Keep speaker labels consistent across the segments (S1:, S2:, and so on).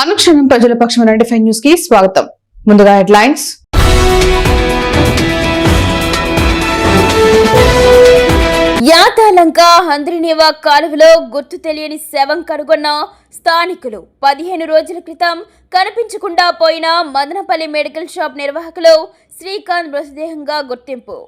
S1: అనుక్షణం ప్రజల పక్షం ninety five న్యూస్కి స్వాగతం. ముందుగా హెడ్లైన్స్.
S2: యాతాలంక హంద్రినేవా కాలువలో గుర్తు తెలియని శవం కనుగొన్న స్థానికులు. పదిహేను రోజుల క్రితం కనిపించకుండా పోయిన మదనపల్లి మెడికల్ షాప్ నిర్వాహకులు శ్రీకాంత్ మృతదేహంగా గుర్తింపు.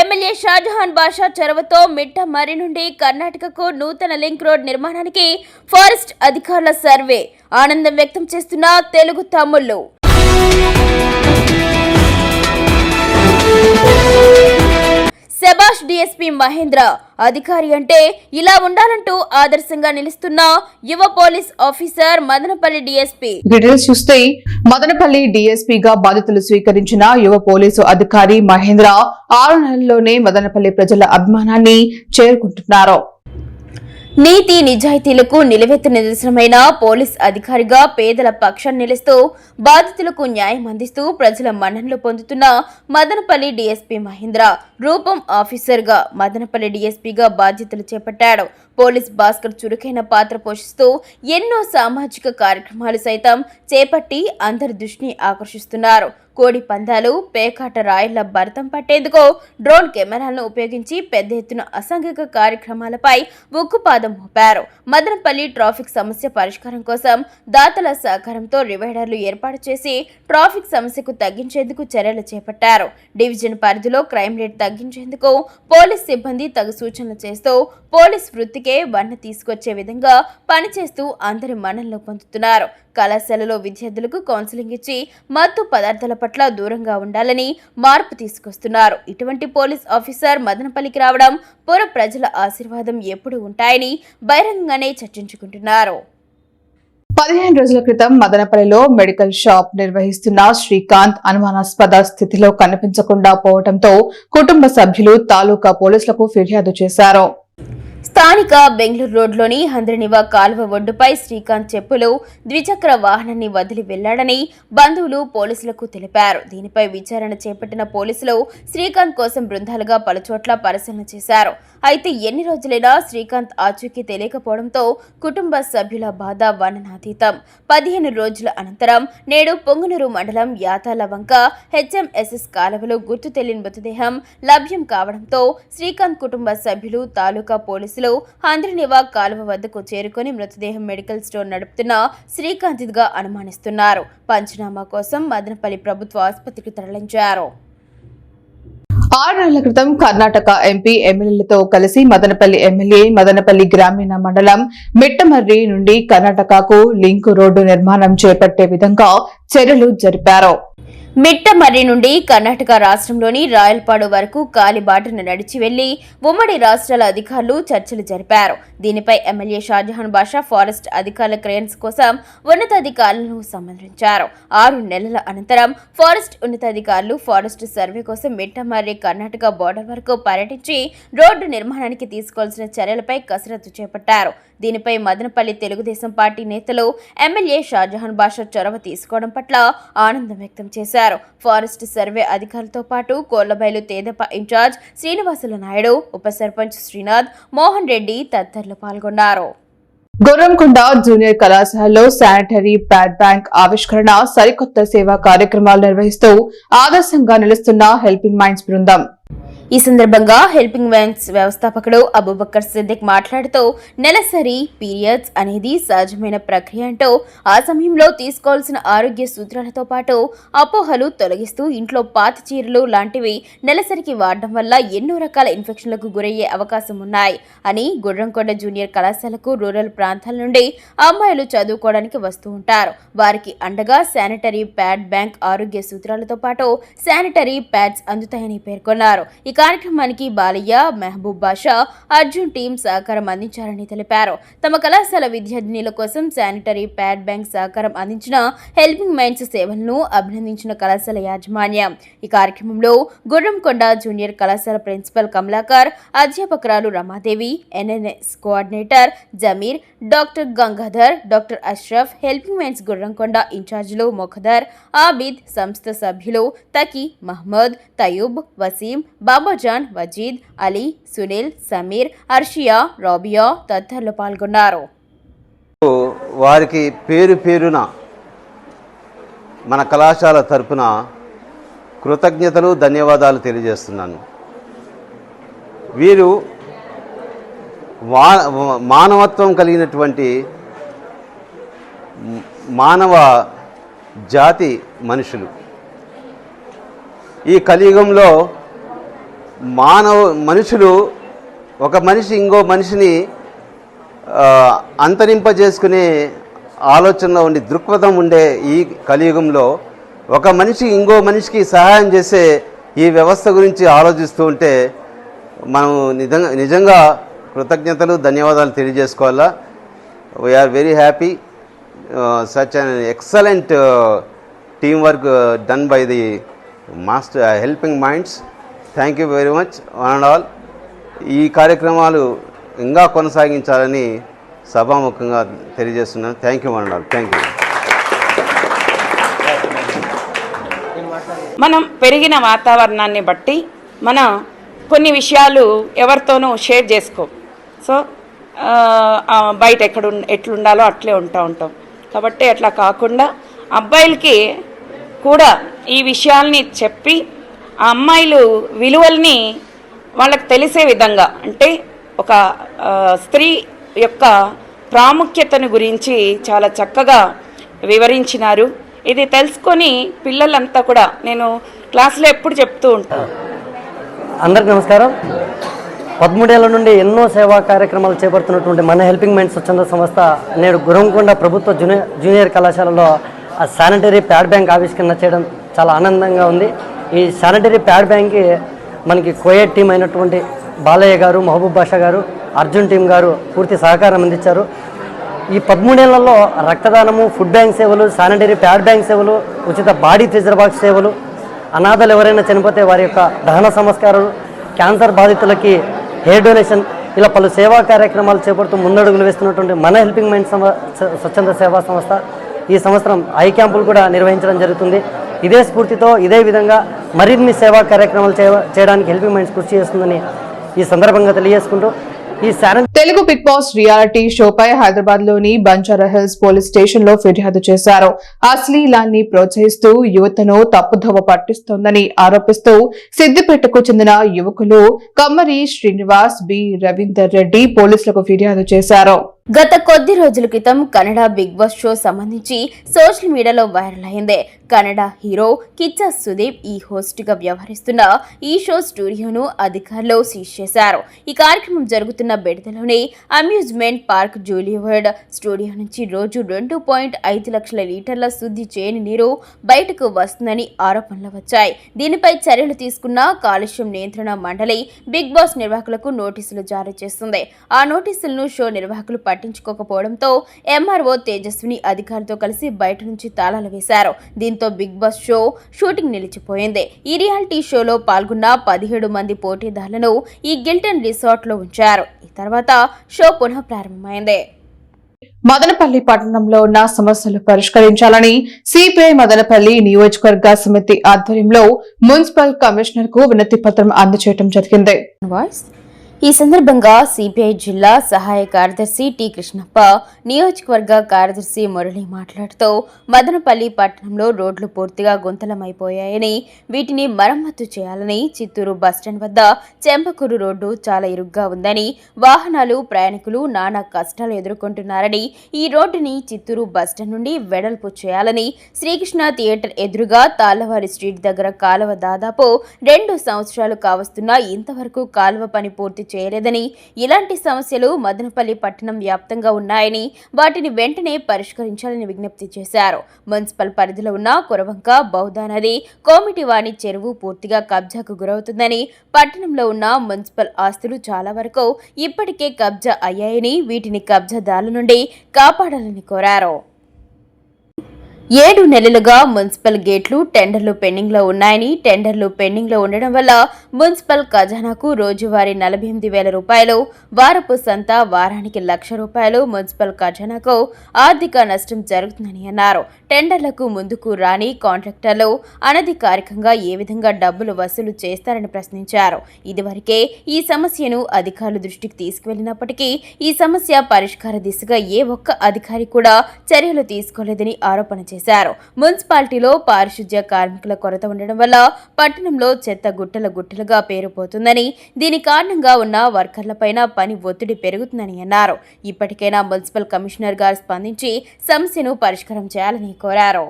S2: ఎమ్మెల్యే షాజహాన్ బాషా చొరవతో మిట్ట మరి నుండి కర్ణాటకకు నూతన లింక్ రోడ్ నిర్మాణానికి ఫారెస్ట్ అధికారుల సర్వే. ఆనందం వ్యక్తం చేస్తున్న తెలుగు తమ్ముళ్ళు. శబాష్ డిఎస్పీ మహేంద్ర. అధికారి అంటే ఇలా ఉండాలంటూ ఆదర్శంగా నిలుస్తున్న యువ police officer Madanapalle DSP.
S1: Details చూస్తే మదనపల్లి డీఎస్పీగా బాధ్యతలు స్వీకరించిన యువ పోలీసు అధికారి మహేంద్ర ఆరు నెలల్లోనే మదనపల్లి ప్రజల అభిమానాన్ని చేరుకుంటున్నారు.
S2: నీతి నిజాయితీలకు నిలవెత్తు నిదర్శనమైన పోలీస్ అధికారిగా పేదల పక్షాన్ని నిలుస్తూ బాధితులకు న్యాయం అందిస్తూ ప్రజల మన్ననలు పొందుతున్న మదనపల్లి డీఎస్పీ మహేంద్ర. రూపం ఆఫీసర్గా మదనపల్లి డీఎస్పీగా బాధ్యతలు చేపట్టాడు. పోలీస్ భాస్కర్ చురుకైన పాత్ర పోషిస్తూ ఎన్నో సామాజిక కార్యక్రమాలు సైతం చేపట్టి అందరి దృష్టిని ఆకర్షిస్తున్నారు. కోడి పందాలు పేకాట రాయిళ్ళ భరతం పట్టేందుకు డ్రోన్ కెమెరాలను ఉపయోగించి పెద్ద ఎత్తున అసాంఘిక కార్యక్రమాలపై ఉక్కుపాదం మోపారు. మదనపల్లి ట్రాఫిక్ సమస్య పరిష్కారం కోసం దాతల సహకారంతో రివైడర్లు ఏర్పాటు చేసి ట్రాఫిక్ సమస్యకు తగ్గించేందుకు చర్యలు చేపట్టారు. డివిజన్ పరిధిలో క్రైమ్ రేట్ తగ్గించేందుకు పోలీస్ సిబ్బంది తగు సూచనలు చేస్తూ పోలీస్ వృత్తికే వన్న తీసుకొచ్చే విధంగా పనిచేస్తూ అందరి మన్ననలు పొందుతున్నారు. కళాశాలలో విద్యార్థులకు కౌన్సిలింగ్ ఇచ్చి మత్తు పదార్థాల పట్ల దూరంగా ఉండాలని మార్పు తీసుకొస్తున్నారు. ఇటువంటి పోలీస్ ఆఫీసర్ మదనపల్లికి రావడం పుర ప్రజల ఆశీర్వాదం ఎప్పుడు ఉంటాయని బహిరంగంగానే చర్చించుకుంటున్నారు.
S1: పదిహేను రోజుల క్రితం మదనపల్లిలో మెడికల్ షాప్ నిర్వహిస్తున్న శ్రీకాంత్ అనుమానాస్పద స్థితిలో కనిపించకుండా పోవడంతో కుటుంబ సభ్యులు తాలూకా పోలీసులకు ఫిర్యాదు చేశారు.
S2: స్థానిక బెంగళూరు రోడ్లోని హంద్రనివా కాలువ ఒడ్డుపై శ్రీకాంత్ చెప్పులు ద్విచక్ర వాహనాన్ని వదిలి వెళ్ళాడని బంధువులు పోలీసులకు తెలిపారు. దీనిపై విచారణ చేపట్టిన పోలీసులు శ్రీకాంత్ కోసం బృందాలుగా పలుచోట్ల పరిశీలన చేశారు. అయితే ఎన్ని రోజులైనా శ్రీకాంత్ ఆచూకీ తెలియకపోవడంతో కుటుంబ సభ్యుల బాధ వర్ణనాతీతం పదిహేను రోజుల అనంతరం నేడు పొంగునూరు మండలం యాతాల వంక హెచ్ఎంఎస్ఎస్ కాలువలో గుర్తు తెలియని మృతదేహం లభ్యం కావడంతో శ్రీకాంత్ కుటుంబ సభ్యులు తాలూకా పోలీసులు హంద్రినివా కాలువ వద్దకు చేరుకొని మృతదేహం మెడికల్ స్టోర్ నడుపుతున్న శ్రీకాంత్గా అనుమానిస్తున్నారు. పంచనామా కోసం మదనపల్లి ప్రభుత్వ ఆసుపత్రికి తరలించారు.
S1: ఆరు నెలల క్రితం కర్ణాటక ఎంపీ ఎమ్మెల్యేలతో కలిసి మదనపల్లి ఎమ్మెల్యే మదనపల్లి గ్రామీణ మండలం మిట్టమర్రి నుండి కర్ణాటకకు లింక్ రోడ్డు నిర్మాణం చేపట్టే విధంగా చర్యలు జరిపారు.
S2: మిట్టమర్రి నుండి కర్ణాటక రాష్ట్రంలోని రాయలపాడు వరకు కాలిబాటను నడిచి వెళ్ళి ఉమ్మడి రాష్ట్రాల అధికారులు చర్చలు జరిపారు. దీనిపై ఎమ్మెల్యే షాజహాన్ బాషా ఫారెస్ట్ అధికారుల క్లియరెన్స్ కోసం ఉన్నతాధికారులను సమర్థించారు ఆరు నెలల అనంతరం ఫారెస్ట్ ఉన్నతాధికారులు ఫారెస్ట్ సర్వే కోసం మిట్టమర్రి కర్ణాటక బోర్డర్ వరకు పర్యటించి రోడ్డు నిర్మాణానికి తీసుకోవాల్సిన చర్యలపై కసరత్తు చేపట్టారు. దీనిపై మదనపల్లి తెలుగుదేశం పార్టీ నేతలు ఎమ్మెల్యే షాజహాన్ బాషా చొరవ తీసుకోవడం పట్ల ఆనందం వ్యక్తం చేశారు. ఫారెస్ట్ సర్వే అధికారులతో పాటు కోళ్ళబైలు తేదప ఇన్ఛార్జ్ శ్రీనివాసుల నాయుడు ఉప సర్పంచ్ శ్రీనాథ్ మోహన్ రెడ్డి తదితరులు పాల్గొన్నారు.
S1: గొర్రంకొండ జూనియర్ కళాశాలలో శానిటరీ ప్యాడ్ బ్యాంక్ ఆవిష్కరణ సరికొత్త సేవా కార్యక్రమాలు నిర్వహిస్తూ ఆదర్శంగా నిలుస్తున్న హెల్పింగ్ మైండ్స్ బృందం.
S2: ఈ సందర్భంగా హెల్పింగ్ వ్యాన్స్ వ్యవస్థాపకుడు అబుబక్కర్ సిద్దిక్ మాట్లాడుతూ నెలసరి పీరియడ్స్ అనేది సహజమైన ప్రక్రియ అంటూ ఆ సమయంలో తీసుకోవాల్సిన ఆరోగ్య సూత్రాలతో పాటు అపోహలు తొలగిస్తూ ఇంట్లో పాత చీరలు లాంటివి నెలసరికి వాడడం వల్ల ఎన్నో రకాల ఇన్ఫెక్షన్లకు గురయ్యే అవకాశం ఉన్నాయి అని గుర్రంకొండ జూనియర్ కళాశాలకు రూరల్ ప్రాంతాల నుండి అమ్మాయిలు చదువుకోవడానికి వస్తూ ఉంటారు. వారికి అండగా శానిటరీ ప్యాడ్ బ్యాంక్ ఆరోగ్య సూత్రాలతో పాటు శానిటరీ ప్యాడ్స్ అందుతాయని పేర్కొన్నారు. ఇక కార్యక్రమానికి బాలయ్య మెహబూబ్ బాషా అర్జున్ టీం సహకారం అందించారని తెలిపారు. తమ కళాశాల విద్యార్థినుల కోసం శానిటరీ ప్యాడ్ బ్యాంక్ సహకారం అందించిన హెల్పింగ్ మైండ్స్ సేవలను అభినందించిన కళాశాల యాజమాన్యం. ఈ కార్యక్రమంలో గుర్రంకొండ జూనియర్ కళాశాల principal Kamalakar అధ్యాపకురాలు Ramadevi NNS coordinator Zameer doctor Gangadhar doctor Ashraf helping minds Gurramkonda ఇన్ఛార్జీలు మొఖదర్ ఆబిద్ సంస్థ సభ్యులు తకి మహమ్మద్ తయూబ్ వసీం బాబా అబ్బాజాన్ వజీద్ అలీ సునీల్ సమీర్ హర్షియా రాబియా తదితరులు పాల్గొన్నారు.
S3: వారికి పేరు పేరున మన కళాశాల తరపున కృతజ్ఞతలు ధన్యవాదాలు తెలియజేస్తున్నాను. వీరు మానవత్వం కలిగినటువంటి మానవ జాతి మనుషులు. ఈ కలియుగంలో మానవ మనుషులు ఒక మనిషి ఇంకో మనిషిని అంతరింపజేసుకునే ఆలోచనలో ఉండి దృక్పథం ఉండే ఈ కలియుగంలో ఒక మనిషి ఇంకో మనిషికి సహాయం చేసే ఈ వ్యవస్థ గురించి ఆలోచిస్తూ ఉంటే మనం నిజంగా నిజంగా కృతజ్ఞతలు ధన్యవాదాలు తెలియజేసుకోవాలా? We're very happy such an excellent team work done by the master helping minds thank you very much one and all ఈ కార్యక్రమాలు ఇంకా కొనసాగించాలని సభాముఖంగా తెలియజేస్తున్నాను. Thank you one and all thank you
S4: మనం పెరిగిన వాతావరణాన్ని బట్టి మనం కొన్ని విషయాలు ఎవరితోనూ షేర్ చేసుకో. సో బయట ఎక్కడ ఎట్లుండాలో అట్లే ఉంటా ఉంటాం. కాబట్టి అట్లా కాకుండా అబ్బాయిలకి కూడా ఈ విషయాల్ని చెప్పి ఆ అమ్మాయిలు విలువల్ని వాళ్ళకి తెలిసే విధంగా అంటే ఒక స్త్రీ యొక్క ప్రాముఖ్యతను గురించి చాలా చక్కగా వివరించినారు. ఇది తెలుసుకొని పిల్లలంతా కూడా నేను క్లాసులో ఎప్పుడు చెప్తూ ఉంటాను
S5: అందరికి నమస్కారం. పదమూడేళ్ళ నుండి ఎన్నో సేవా కార్యక్రమాలు చేపడుతున్నటువంటి మన హెల్పింగ్ మైండ్ స్వచ్ఛంద సంస్థ నేడు గురంకొండ ప్రభుత్వ జూనియర్ జూనియర్ కళాశాలలో ఆ శానిటరీ ప్యాడ్ బ్యాంక్ ఆవిష్కరణ చేయడం చాలా ఆనందంగా ఉంది. ఈ శానిటరీ ప్యాడ్ బ్యాంక్కి మనకి కోయట్ టీం అయినటువంటి బాలయ్య గారు మహబూబ్ బాషా గారు అర్జున్ టీం గారు పూర్తి సహకారం అందించారు. ఈ పదమూడేళ్ళలో రక్తదానము ఫుడ్ బ్యాంక్ సేవలు శానిటరీ ప్యాడ్ బ్యాంక్ సేవలు ఉచిత బాడీ ఫ్రిజర్ బాక్స్ సేవలు అనాథలు ఎవరైనా చనిపోతే వారి యొక్క దహన సంస్కారాలు క్యాన్సర్ బాధితులకి హెయిర్ డొనేషన్ ఇలా పలు సేవా కార్యక్రమాలు చేపడుతూ ముందడుగులు వేస్తున్నటువంటి మన హెల్పింగ్ మైండ్ స్వచ్ఛంద సేవా సంస్థ ఈ సంవత్సరం ఐ క్యాంపులు కూడా నిర్వహించడం జరుగుతుంది. ఇదే స్ఫూర్తితో ఇదే విధంగా మరిన్ని సేవా కార్యక్రమాలు చేయడానికి హెల్పింగ్ మైండ్స్ కృషి చేస్తుందని ఈ సందర్భంగా తెలియజేసుకుంటూ ఈ
S1: తెలుగు బిగ్ బాస్ రియాలిటీ షోపై హైదరాబాద్లోని బంజారా హిల్స్ పోలీస్ స్టేషన్లో ఫిర్యాదు చేశారు. అశ్లీలాన్ని ప్రోత్సహిస్తూ యువతను తప్పుదోవ పట్టిస్తోందని ఆరోపిస్తూ సిద్దిపేటకు చెందిన యువకులు కమ్మరి శ్రీనివాస్ బి. రవీందర్ రెడ్డి పోలీసులకు ఫిర్యాదు చేశారు.
S2: గత కొద్ది రోజుల క్రితం కన్నడ బిగ్ బాస్ షో సంబంధించి సోషల్ మీడియాలో వైరల్ అయింది. కన్నడ హీరో కిచ్చా సుదీప్ ఈ హోస్ట్గా వ్యవహరిస్తున్న ఈ షో స్టూడియోను అధికారులు సీజ్ చేశారు. ఈ కార్యక్రమం జరుగుతున్న బెడదలోని అమ్యూజ్మెంట్ పార్క్ జూలివర్డ్ స్టూడియో నుంచి రోజు రెండు పాయింట్ ఐదు లక్షల లీటర్ల శుద్ధి చేయని నీరు బయటకు వస్తుందని ఆరోపణలు వచ్చాయి. దీనిపై చర్యలు తీసుకున్న కాలుష్యం నియంత్రణ మండలి బిగ్ బాస్ నిర్వాహకులకు నోటీసులు జారీ చేస్తుంది. ఆ నోటీసులను షో నిర్వాహకులు పట్టించుకోకపోవడంతో ఎంఆర్ఓ తేజస్విని అధికారులతో కలిసి బయట నుంచి తాళాలు వేశారు. దీంతో బిగ్ బాస్ షో షూటింగ్ నిలిచిపోయింది. ఈ రియాలిటీ షోలో పాల్గొన్న పదిహేడు మంది పోటీదారులను ఈ గిల్టన్ రిసార్ట్లో ఉంచారు. ఈ తర్వాత షో పునః ప్రారంభమైంది.
S1: మదనపల్లి పట్టణంలో ఉన్న సమస్యలు పరిష్కరించాలని సిపిఐ మదనపల్లి నియోజకవర్గ సమితి ఆధ్వర్యంలో మున్సిపల్ కమిషనర్కు వినతి పత్రం అందజేయడం జరిగింది
S2: ఈ సందర్భంగా సిపిఐ జిల్లా సహాయ కార్యదర్శి టి కృష్ణప్ప నియోజకవర్గ కార్యదర్శి మురళి మాట్లాడుతూ మదనపల్లి పట్టణంలో రోడ్లు పూర్తిగా గుంతలమైపోయాయని వీటిని మరమ్మతు చేయాలని చిత్తూరు బస్టాండ్ వద్ద చెంపకూరు రోడ్డు చాలా ఇరుగ్గా ఉందని వాహనాలు ప్రయాణికులు నానా కష్టాలు ఎదుర్కొంటున్నారని ఈ రోడ్డుని చిత్తూరు బస్టాండ్ నుండి వెడల్పు చేయాలని శ్రీకృష్ణ థియేటర్ ఎదురుగా తాళ్ళవారి స్ట్రీట్ దగ్గర కాలువ దాదాపు రెండు సంవత్సరాలు కావస్తున్నా ఇంతవరకు కాలువ పని పూర్తి చేయలేదని ఇలాంటి సమస్యలు మదనపల్లి పట్టణం వ్యాప్తంగా ఉన్నాయని వాటిని వెంటనే పరిష్కరించాలని విజ్ఞప్తి చేశారు. మున్సిపల్ పరిధిలో ఉన్న కురవంక బౌద్ధ నది కోమిటివాణి చెరువు పూర్తిగా కబ్జాకు గురవుతుందని పట్టణంలో ఉన్న మున్సిపల్ ఆస్తులు చాలా వరకు ఇప్పటికే కబ్జా అయ్యాయని వీటిని కబ్జాదారుల నుండి కాపాడాలని కోరారు. ఏడు నెలలుగా మున్సిపల్ గేట్లు టెండర్లు పెండింగ్లో ఉన్నాయని టెండర్లు పెండింగ్లో ఉండడం వల్ల మున్సిపల్ ఖజానాకు రోజువారీ నలభై ఎనిమిది వేల రూపాయలు వారపు సంత వారానికి లక్ష రూపాయలు మున్సిపల్ ఖజానాకు ఆర్థిక నష్టం జరుగుతుందని అన్నారు. టెండర్లకు ముందుకు రాని కాంట్రాక్టర్లు అనధికారికంగా ఏ విధంగా డబ్బులు వసూలు చేస్తారని ప్రశ్నించారు. ఇదివరకే ఈ సమస్యను అధికారుల దృష్టికి తీసుకువెళ్ళినప్పటికీ ఈ సమస్య పరిష్కార దిశగా ఏ ఒక్క అధికారి కూడా చర్యలు తీసుకోలేదని ఆరోపణ చేశారు. మున్సిపాలిటీలో పారిశుధ్య కార్మికుల కొరత ఉండడం వల్ల పట్టణంలో చెత్త గుట్టల గుట్టలుగా పేరుపోతుందని దీని కారణంగా ఉన్న వర్కర్లపైన పని ఒత్తిడి పెరుగుతుందని అన్నారు. ఇప్పటికైనా మున్సిపల్ కమిషనర్ గారు స్పందించి సమస్యను పరిష్కారం చేయాలని కోరారు.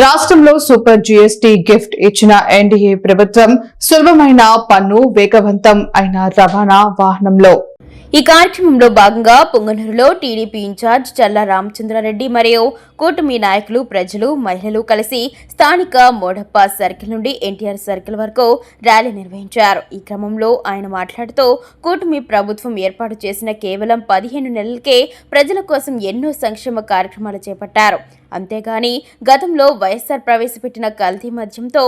S1: రాష్ట్రంలో సూపర్ జీఎస్టీ గిఫ్ట్ ఇచ్చిన ఎన్డీఏ ప్రభుత్వం సులభమైన పన్ను వేగవంతం అయిన రవాణా వాహనంలో
S2: ఈ కార్యక్రమంలో భాగంగా పొంగనూరులో టీడీపీ ఇన్ఛార్జ్ చల్లా రామచంద్రారెడ్డి మరియు కూటమి నాయకులు ప్రజలు మహిళలు కలిసి స్థానిక మోడప్ప సర్కిల్ నుండి ఎన్టీఆర్ సర్కిల్ వరకు ర్యాలీ నిర్వహించారు. ఈ క్రమంలో ఆయన మాట్లాడుతూ కూటమి ప్రభుత్వం ఏర్పాటు చేసిన కేవలం పదిహేను నెలలకే ప్రజల కోసం ఎన్నో సంక్షేమ కార్యక్రమాలు చేపట్టారు. అంతేగాని గతంలో వైఎస్ఆర్ ప్రవేశపెట్టిన కల్తీ మద్యంతో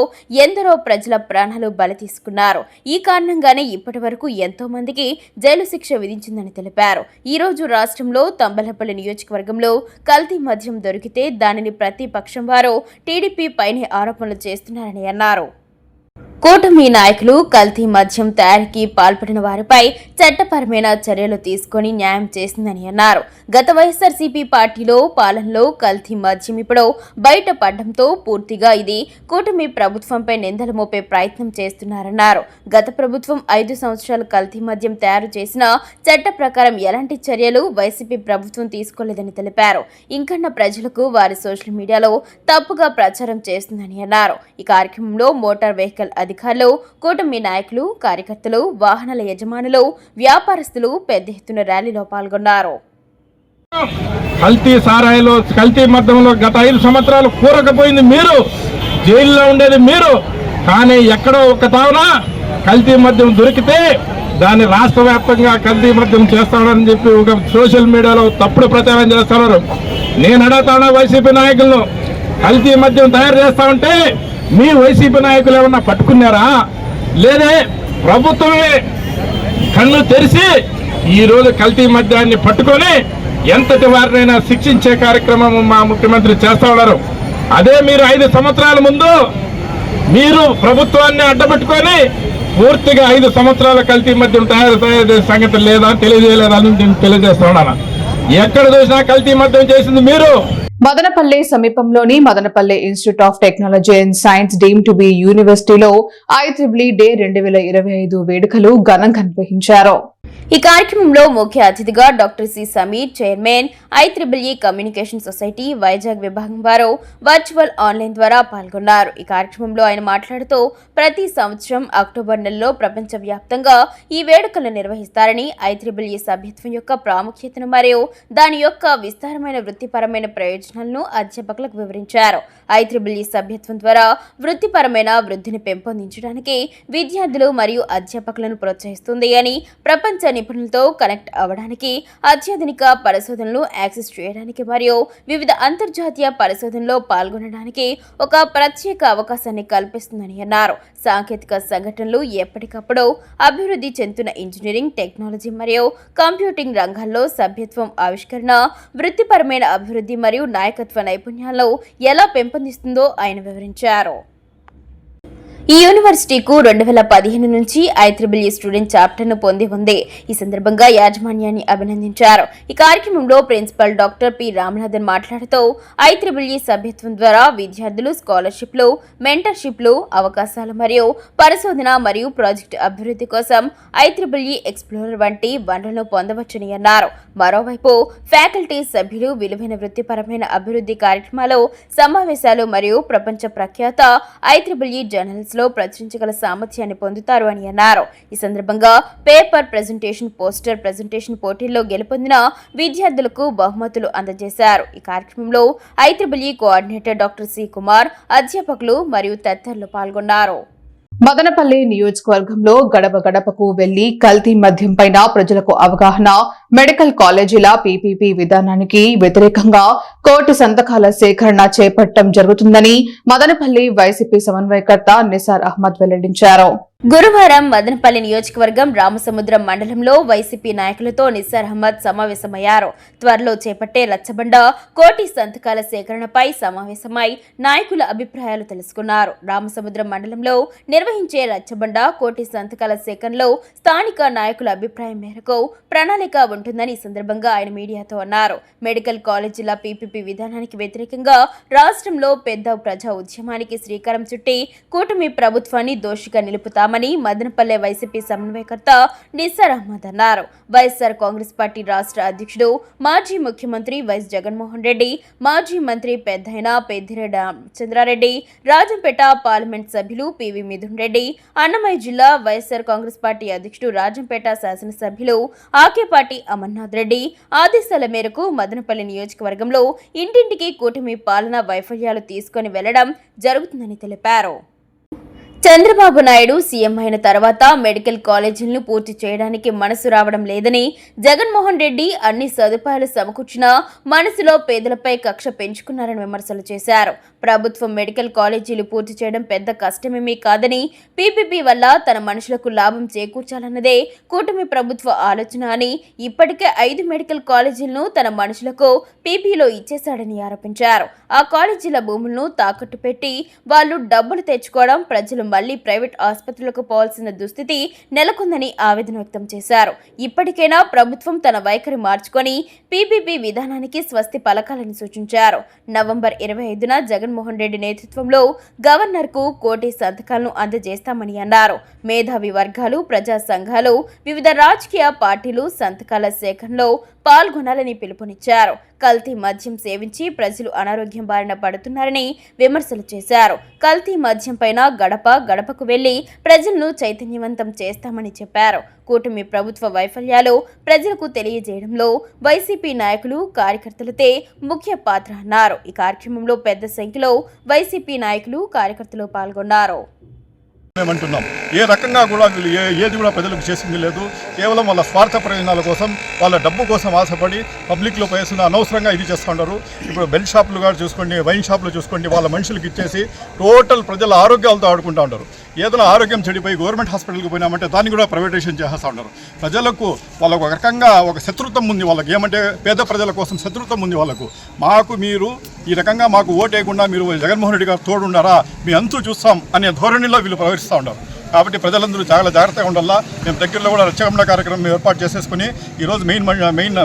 S2: ఎందరో ప్రజల ప్రాణాలు బలి తీసుకున్నారు. ఈ కారణంగానే ఇప్పటి వరకు ఎంతో మందికి జైలు శిక్ష విధించిందని తెలిపారు. ఈ రోజు రాష్ట్రంలో తంబలపల్లి నియోజకవర్గంలో కల్తీ మద్యం దొరికితే దానిని ప్రతిపక్షం వారు టీడీపీ పైనే ఆరోపణలు చేస్తున్నారని అన్నారు. కూటమి నాయకులు కల్తీ మద్యం తయారీకి పాల్పడిన వారిపై చట్టపరమైన చర్యలు తీసుకొని న్యాయం చేసిందని అన్నారు. గత వైఎస్ఆర్సీపీ పార్టీలో పాలనలో కల్తీ మద్యం ఇప్పుడు బయట పడడంతో పూర్తిగా ఇది కూటమి ప్రభుత్వంపై నిందలు మోపే ప్రయత్నం చేస్తున్నారన్నారు. గత ప్రభుత్వం ఐదు సంవత్సరాలు కల్తీ మద్యం తయారు చేసిన చట్ట ప్రకారం ఎలాంటి చర్యలు వైసీపీ ప్రభుత్వం తీసుకోలేదని తెలిపారు. ఇంకన్న ప్రజలకు వారి సోషల్ మీడియాలో తప్పుగా ప్రచారం చేస్తుందని అన్నారు. ఈ కార్యక్రమంలో మోటార్ వెహికల్ అధికారులు కూటమి నాయకులు కార్యకర్తలు వాహనాల యజమానులు వ్యాపారస్తులు పెద్ద ఎత్తున ర్యాలీలో పాల్గొన్నారు.
S6: కల్తీ సారాయిలో కల్తీ మద్దంలో గత ఐదు సంవత్సరాలు కూరకపోయింది మీరు. జైల్లో ఉండేది మీరు. కానీ ఎక్కడో ఒక తావున కల్తీ మద్యం దొరికితే దాన్ని రాష్ట్ర వ్యాప్తంగా కల్తీ మద్యం చేస్తాడని చెప్పి ఒక సోషల్ మీడియాలో తప్పుడు ప్రచారం చేస్తున్నారు. నేను అడుగుతాను వైసీపీ నాయకులను? కల్తీ మద్యం తయారు చేస్తా ఉంటే మీ వైసీపీ నాయకులు ఏమన్నా పట్టుకున్నారా? లేదే ప్రభుత్వమే కళ్ళు తెరిచి ఈరోజు కల్తీ మద్యాన్ని పట్టుకొని ఎంతటి వారినైనా శిక్షించే కార్యక్రమం మా ముఖ్యమంత్రి చేస్తా ఉన్నారు. అదే మీరు ఐదు సంవత్సరాల ముందు మీరు ప్రభుత్వాన్ని అడ్డపెట్టుకొని పూర్తిగా ఐదు సంవత్సరాల కల్తీ మద్యం తయారు తయారు చేసే సంగతి లేదా తెలియజేయలేదా అని నేను తెలియజేస్తా ఉన్నాను. ఎక్కడ చూసినా కల్తీ మద్యం చేసింది మీరు.
S1: మదనపల్లె సమీపంలోని Madanapalle institute of technology and science deem to be యూనివర్సిటీలో ఐత్రిబ్లీ డే రెండు వేల ఇరవై ఐదు వేడుకలు ఘనంగా నిర్వహించారు.
S2: ఈ కార్యక్రమంలో ముఖ్య అతిథిగా డాక్టర్ సి సమీర్ చైర్మన్ ఐత్రిబుల్ ఈ కమ్యూనికేషన్ సొసైటీ వైజాగ్ విభాగం వారు వర్చువల్ ఆన్లైన్ ద్వారా పాల్గొన్నారు. ఈ కార్యక్రమంలో ఆయన మాట్లాడుతూ ప్రతి సంవత్సరం అక్టోబర్ నెలలో ప్రపంచవ్యాప్తంగా ఈ వేడుకలు నిర్వహిస్తారని ఐత్రిబుల్ ఈ సభ్యత్వం యొక్క ప్రాముఖ్యతను మరియు దాని యొక్క విస్తారమైన వృత్తిపరమైన ప్రయోజనాలను అధ్యాపకులకు వివరించారు. ఐత్రిబుల్ ఈ సభ్యత్వం ద్వారా వృత్తిపరమైన వృద్ధిని పెంపొందించడానికి విద్యార్థులు మరియు అధ్యాపకులను ప్రోత్సహిస్తుంది అని ప్రపంచ నిపుణులతో కనెక్ట్ అవ్వడానికి అత్యాధునిక పరిశోధనలు యాక్సెస్ చేయడానికి మరియు వివిధ అంతర్జాతీయ పరిశోధనలో పాల్గొనడానికి ఒక ప్రత్యేక అవకాశాన్ని కల్పిస్తుందని అన్నారు. సాంకేతిక సంఘటనలు ఎప్పటికప్పుడు అభివృద్ధి చెందుతున్న ఇంజనీరింగ్ టెక్నాలజీ మరియు కంప్యూటింగ్ రంగాల్లో సభ్యత్వం ఆవిష్కరణ వృత్తిపరమైన అభివృద్ధి మరియు నాయకత్వ నైపుణ్యాలను ఎలా పెంపొందిస్తుందో ఆయన వివరించారు. ఈ యూనివర్సిటీకు రెండు వేల పదిహేను నుంచి ఐత్రిబిల్ స్టూడెంట్ చాప్టర్ను పొంది ఉంది ఈ సందర్భంగా యాజమాన్యాన్ని అభినందించారు. ఈ కార్యక్రమంలో ప్రిన్సిపల్ డాక్టర్ పి రామనాథన్ మాట్లాడుతూ ఐత్రిబిల్ సభ్యత్వం ద్వారా విద్యార్థులు స్కాలర్షిప్లు మెంటర్షిప్లు అవకాశాలు మరియు పరిశోధన మరియు ప్రాజెక్టు అభివృద్ధి కోసం ఐత్రిబిల్ ఎక్స్ప్లోరర్ వంటి వనరులను పొందవచ్చని అన్నారు. మరోవైపు ఫ్యాకల్టీ సభ్యులు విలువైన వృత్తిపరమైన అభివృద్ధి కార్యక్రమాలు సమావేశాలు మరియు ప్రపంచ ప్రఖ్యాత ఐత్రిబిల్ జర్నల్స్ లో ప్రచురించగల సామర్థ్యాన్ని పొందుతారు అని అన్నారు. ఈ సందర్భంగా పేపర్ ప్రెజెంటేషన్ పోస్టర్ ప్రెజెంటేషన్ పోటీల్లో గెలుపొందిన విద్యార్థులకు బహుమతులు అందజేశారు. ఈ కార్యక్రమంలో ఐత్రిబుల్ఈ కోఆర్డినేటర్ డాక్టర్ సి కుమార్ అధ్యాపకులు మరియు తదితరులు పాల్గొన్నారు.
S1: మదనపల్లి నియోజకవర్గంలో గడప గడపకు వెళ్ళి కల్తీ మద్యం పైన ప్రజలకు అవగాహన మెడికల్ కాలేజీల పీపీపీ విధానానికి వ్యతిరేకంగా కోర్టు సంతకాల సేకరణ చేపట్టడం జరుగుతుందని మదనపల్లి వైసీపీ సమన్వయకర్త నిసార్ అహ్మద్ వెల్లడించారు.
S2: గురువారం మదనపల్లి నియోజకవర్గం రామసముద్రం మండలంలో వైసీపీ నాయకులతో నిసార్ అహ్మద్ సమావేశమయ్యారు. త్వరలో చేపట్టే రచ్చబండ కోటి సంతకాల సేకరణపై సమావేశమై నాయకుల అభిప్రాయాలు తెలుసుకున్నారు. రామసముద్రం మండలంలో నిర్వహించే రచ్చబండ కోటి సంతకాల సేకరణలో స్థానిక నాయకుల అభిప్రాయం మేరకు ప్రణాళిక ఉంటుందని ఈ సందర్భంగా ఆయన మీడియాతో అన్నారు. మెడికల్ కాలేజీల పీపీపీ విధానానికి వ్యతిరేకంగా రాష్ట్రంలో పెద్ద ప్రజా ఉద్యమానికి శ్రీకారం చుట్టి కూటమి ప్రభుత్వాన్ని దోషిగా నిలుపుతామని మదనపల్లె వైసీపీ సమన్వయకర్త నిస్సార్ అహ్మద్ అన్నారు. వైఎస్ఆర్ కాంగ్రెస్ పార్టీ రాష్ట్ర అధ్యక్షుడు మాజీ ముఖ్యమంత్రి వైఎస్ జగన్మోహన్ రెడ్డి మాజీ మంత్రి పెద్దయిన పెద్దిరెడ్డి చంద్రారెడ్డి రాజంపేట పార్లమెంట్ సభ్యులు పివి మిథున్ రెడ్డి అన్నమయ్య జిల్లా వైఎస్ఆర్ కాంగ్రెస్ పార్టీ అధ్యక్షుడు రాజంపేట శాసనసభ్యులు ఆకేపాటి అమర్నాథ్ రెడ్డి ఆదేశాల మేరకు మదనపల్లి నియోజకవర్గంలో ఇంటింటికి కూటమి పాలన వైఫల్యాలు తీసుకొని వెళ్ళడం జరుగుతుందని తెలిపారు. చంద్రబాబు నాయుడు సీఎం అయిన తర్వాత మెడికల్ కాలేజీలను పూర్తి చేయడానికి మనసు రావడం లేదని జగన్మోహన్ రెడ్డి అన్ని సదుపాయాలు సమకూర్చినా మనసులో పేదలపై కక్ష పెంచుకున్నారని విమర్శలు చేశారు. ప్రభుత్వం మెడికల్ కాలేజీలు పూర్తి చేయడం పెద్ద కష్టమేమీ కాదని పీపీపీ వల్ల తన మనుషులకు లాభం చేకూర్చాలన్నదే కూటమి ప్రభుత్వ ఆలోచన అని ఇప్పటికే ఐదు మెడికల్ కాలేజీలను తన మనుషులకు పీపీలో ఇచ్చేశాడని ఆరోపించారు. ఆ కాలేజీల భూములను తాకట్టు పెట్టి వాళ్ళు డబ్బులు తెచ్చుకోవడం ప్రజలు మళ్ళీ ప్రైవేట్ ఆసుపత్రులకు పోవాల్సిన దుస్థితి నెలకొందని ఆవేదన వ్యక్తం చేశారు. ఇప్పటికైనా ప్రభుత్వం తన వైఖరి మార్చుకొని పీపీపీ విధానానికి స్వస్తి పలకాలని సూచించారు. నవంబర్ ఇరవై ఐదున జగన్మోహన్ రెడ్డి నేతృత్వంలో గవర్నర్కు కోటి సంతకాలను అందజేస్తామని అన్నారు. మేధావి వర్గాలు ప్రజా సంఘాలు వివిధ రాజకీయ పార్టీలు సంతకాల సేకరణలో పాల్గొనాలని పిలుపునిచ్చారు. కల్తీ మద్యం సేవించి ప్రజలు అనారోగ్యం బారిన పడుతున్నారని విమర్శలు చేశారు. కల్తీ మద్యం పైన గడప గడపకు వెళ్ళి ప్రజలను చైతన్యవంతం చేస్తామని చెప్పారు. కూటమి ప్రభుత్వ వైఫల్యాలు ప్రజలకు తెలియజేయడంలో వైసీపీ నాయకులు కార్యకర్తలతే ముఖ్య పాత్ర అన్నారు. ఈ కార్యక్రమంలో పెద్ద సంఖ్యలో వైసీపీ నాయకులు కార్యకర్తలు పాల్గొన్నారు.
S7: మేమంటున్నాం. ఏ రకంగా కూడా వీళ్ళు ఏ ఏది కూడా ప్రజలకు చేసింది లేదు. కేవలం వాళ్ళ స్వార్థ ప్రయోజనాల కోసం వాళ్ళ డబ్బు కోసం ఆశపడి పబ్లిక్లో పోయేస్తున్న అనవసరంగా ఇది చేస్తుంటారు ఇప్పుడు బెల్ షాపులు కూడా చూసుకోండి వైన్ షాపులు చూసుకోండి వాళ్ళ మనుషులకు ఇచ్చేసి టోటల్ ప్రజల ఆరోగ్యాలతో ఆడుకుంటూ ఉంటారు ఏదైనా ఆరోగ్యం చెడిపోయి గవర్నమెంట్ హాస్పిటల్కి పోయినామంటే దాన్ని కూడా ప్రైవేటైజేషన్ చేస్తూ ఉంటారు ప్రజలకు వాళ్ళకు ఒక రకంగా ఒక శత్రుత్వం ఉంది వాళ్ళకి. ఏమంటే పేద ప్రజల కోసం శత్రుత్వం ఉంది వాళ్ళకు. మాకు మీరు ఈ రకంగా మాకు ఓటేయకుండా మీరు జగన్మోహన్ రెడ్డి గారు తోడున్నారా? మీ అంతు చూస్తాం అనే ధోరణిలో వీళ్ళు ప్రవర్తిస్తూ ఉన్నారు. కాబట్టి ప్రజలందరూ చాలా జాగ్రత్తగా ఉండాలా? మేము దగ్గరలో కూడా రచ్చగమన కార్యక్రమం ఏర్పాటు చేసేసుకుని ఈరోజు మెయిన్ మెయిన్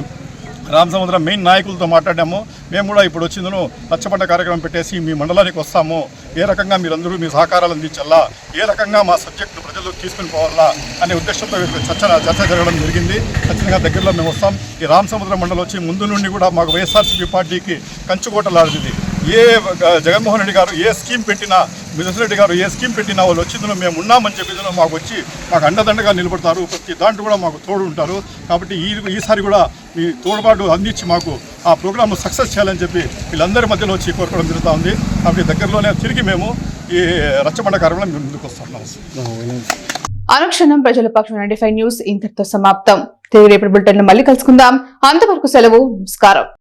S7: రామసముద్రం మెయిన్ నాయకులతో మాట్లాడాము. మేము కూడా ఇప్పుడు వచ్చిందను రచ్చబండ కార్యక్రమం పెట్టేసి మీ మండలానికి వస్తాము. ఏ రకంగా మీరందరూ మీ సహకారాలు అందించాలా? ఏ రకంగా మా సబ్జెక్టు ప్రజలు తీసుకుని పోవాలా? అనే ఉద్దేశంతో చర్చ చర్చ జరగడం జరిగింది. ఖచ్చితంగా దగ్గరలో మేము వస్తాం. ఈ రామసముద్రం మండలం వచ్చి ముందు నుండి కూడా మాకు వైఎస్ఆర్సీపీ పార్టీకి కంచుకోటలాడింది ఏ జగన్మోహన్ రెడ్డి గారు ఏ స్కీమ్ పెట్టినా మిథున్ రెడ్డి గారు ఏ స్కీమ్ పెట్టినా వాళ్ళు వచ్చిందో మేము ఉన్నామని చెప్పి మాకు వచ్చి మాకు అండదండగా నిలబడతారు. ప్రతి దాంట్లో కూడా మాకు తోడు ఉంటారు. కాబట్టి ఈ ఈసారి కూడా మీ తోడ్పాటు అందించి మాకు ఆ ప్రోగ్రామ్ సక్సెస్ చేయాలని చెప్పి వీళ్ళందరి మధ్యలో వచ్చి కోరుకోవడం జరుగుతూ ఉంది. కాబట్టి దగ్గరలోనే తిరిగి మేము ఈ రచ్చబండ కార్యక్రమంలో మేము ముందుకు వస్తున్నాం
S1: అనుక్షణం ప్రజల పక్షం నైన్టీ ఫైవ్ న్యూస్ ఇంతటితో సమాప్తం. తిరిగి రేపటి బులెటిన్ మళ్ళీ కలుసుకుందాం. అంతవరకు సెలవు. నమస్కారం.